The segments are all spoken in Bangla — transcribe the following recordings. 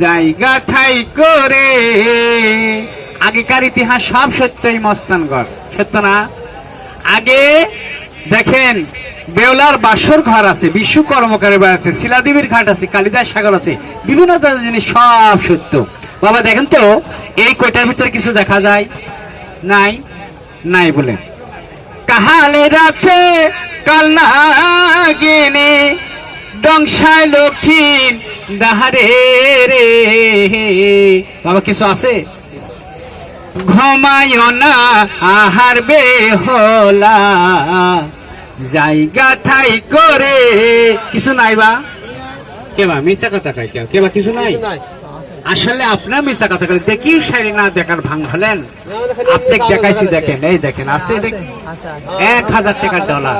জায়গা ঠাই করে। আগেকার ইতিহাস সব সত্যই মস্তানগড়। সত্য না? আগে, দেখেন, বেওলার বাসর ঘর আছে বিশ্ব কর্মকারের বাড়ি আছে, শিলাদেবীর ঘাট আছে, কালিদাস সাগর আছে, বিভিন্ন জিনিস সব সত্য। বাবা, দেখেন তো, এই কয়টার ভিতরে কিছু দেখা যায়? নাই? নাই বলে। কাহালে রাতে কাল না গেনে ডংসায় লক্ষিণ দাহারে রে। বাবা কিছু আছে? ঘুমায় না আহার বেহলা। জায়গা ঠাই করে। কিছু নাই বা? কেবা মিশা কথা কয় কেউ? কেবা কিছু নাই? আসলে আপনার মিশা কথা কয়। দেখি শাড়ি না দেখার ভাঙ হলেন আপনি দেখাইছি দেখেন এই দেখেন আছে দেখেন এক হাজার টাকার ডলার।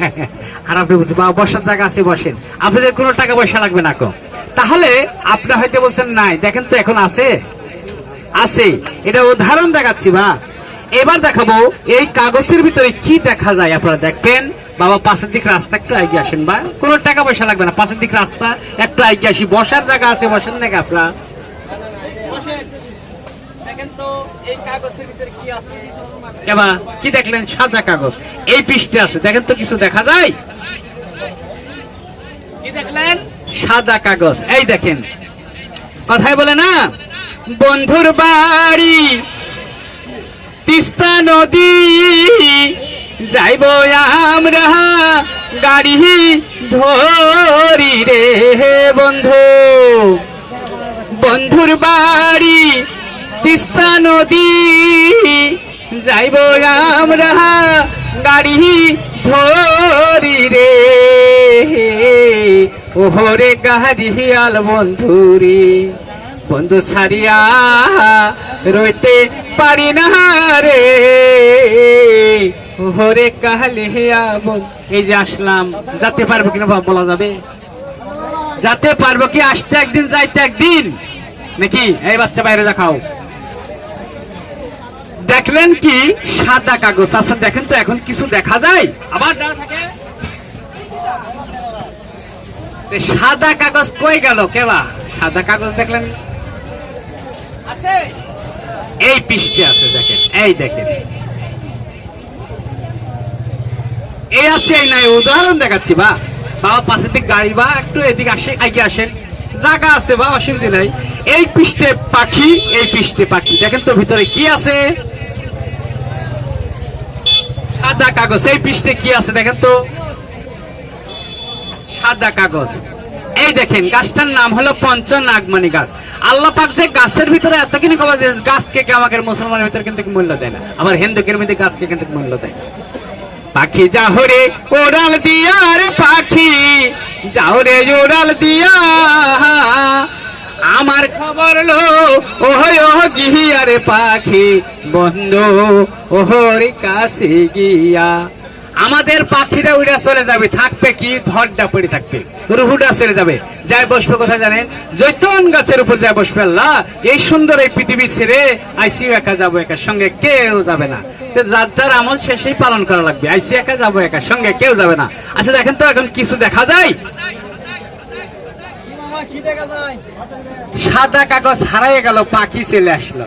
আর আপনি বাবা বসার জায়গা আছে বসেন। আপনাদের কোনো টাকা পয়সা লাগবে না কো? তাহলে আপনি হয়তো বলছেন নাই দেখেন তো এখন আছে। আছে। এটা উদাহরণ দেখাচ্ছি বা এবার দেখাবো এই কাগজের ভিতরে কি দেখা যায়? আপনারা দেখবেন বাবা পাশের দিক রাস্তা একটু এগিয়ে আসেন বা কোনো টাকা পয়সা লাগবে না পাশের দিক রাস্তা একটু এগিয়ে আসি। বসার জায়গা আছে বসেন নাকি আপনারা? এবার কি দেখলেন? সাদা কাগজ। এই পৃষ্ঠে আছে। দেখেন তো কিছু দেখা যায়? কি দেখলেন? সাদা কাগজ। এই দেখেন। কথায় বলে না? বন্ধুর বাড়ি, তিস্তা নদী, যাইব আমরা গাড়ি ধরি রে বন্ধু। বন্ধুর বাড়ি, তিস্তা নদী, যাইব আমরা গাড়ি ধরি রে ওহরে আল বন্ধুরি বন্ধু সারিয়া রইতে পারি না রে। ওহরে কাহালিয়া এই যে আসলাম। যেতে পারব কিনা বলা যাবে? যাতে পারব কি আসতে একদিন, যাইতে একদিন? নাকি এই বাচ্চা বাইরে দেখাও। দেখলেন কি সাদা কাগজ? আচ্ছা দেখেন তো এখন কিছু দেখা যায়? আবার সাদা কাগজ কই গেল? কেবা সাদা কাগজ দেখলেন? আছে। এই পৃষ্ঠে আছে দেখেন। এই দেখেন। এই আছে এই নাই। উদাহরণ দেখাচ্ছি বা। বাবা পাশের দিক গাড়ি বা একটু এদিকে আসে এগিয়ে আসেন। জায়গা আছে বা অসুবিধা নাই। এই পৃষ্ঠে পাখি এই পৃষ্ঠে পাখি। দেখেন তো ভিতরে কি আছে? সাদা কাগজ। এই পৃষ্ঠে কি আছে দেখেন তো। সাদা কাগজ। এই দেখেন, গাছটার নাম হলো পঞ্চ নাগমণি গাছ। আল্লাহ পাক যে গাছের ভিতরে এত কিনে কবা যে গাছকে কে আমাকে মুসলমানের ভিতরে কিন্তু মূল্য দেয় না? আবার হিন্দুকের মধ্যে গাছকে কিন্তু মূল্য দেয়? পাখি যাহরে ওড়াল দিয়া রে পাখি যাহরে ওড়াল দিয়া। আমার খবর লো, ওহ ওহ গিয়া রে পাখি। বন্ধু, ওহরে কাছে গিয়া আমাদের পাখিরা উড়ে চলে যাবে, থাকবে কি? ধরটা পড়ে থাকবে রুহুটা চলে যাবে। যাই বসবে কোথায় জানেন? জৈতন গাছের উপর যায় বসবে আল্লাহ। এই সুন্দর এই পৃথিবী ছেড়ে আইসিও একা যাব একা সঙ্গে, কেউ যাবে না। যার যার আমল শেষেই পালন করা লাগবে। আইসি একা যাব একা সঙ্গে, কেউ যাবে না। আচ্ছা দেখেন তো এখন কিছু দেখা যায়। সাদা কাগজ হারাই গেল, পাখি চলে আসলো।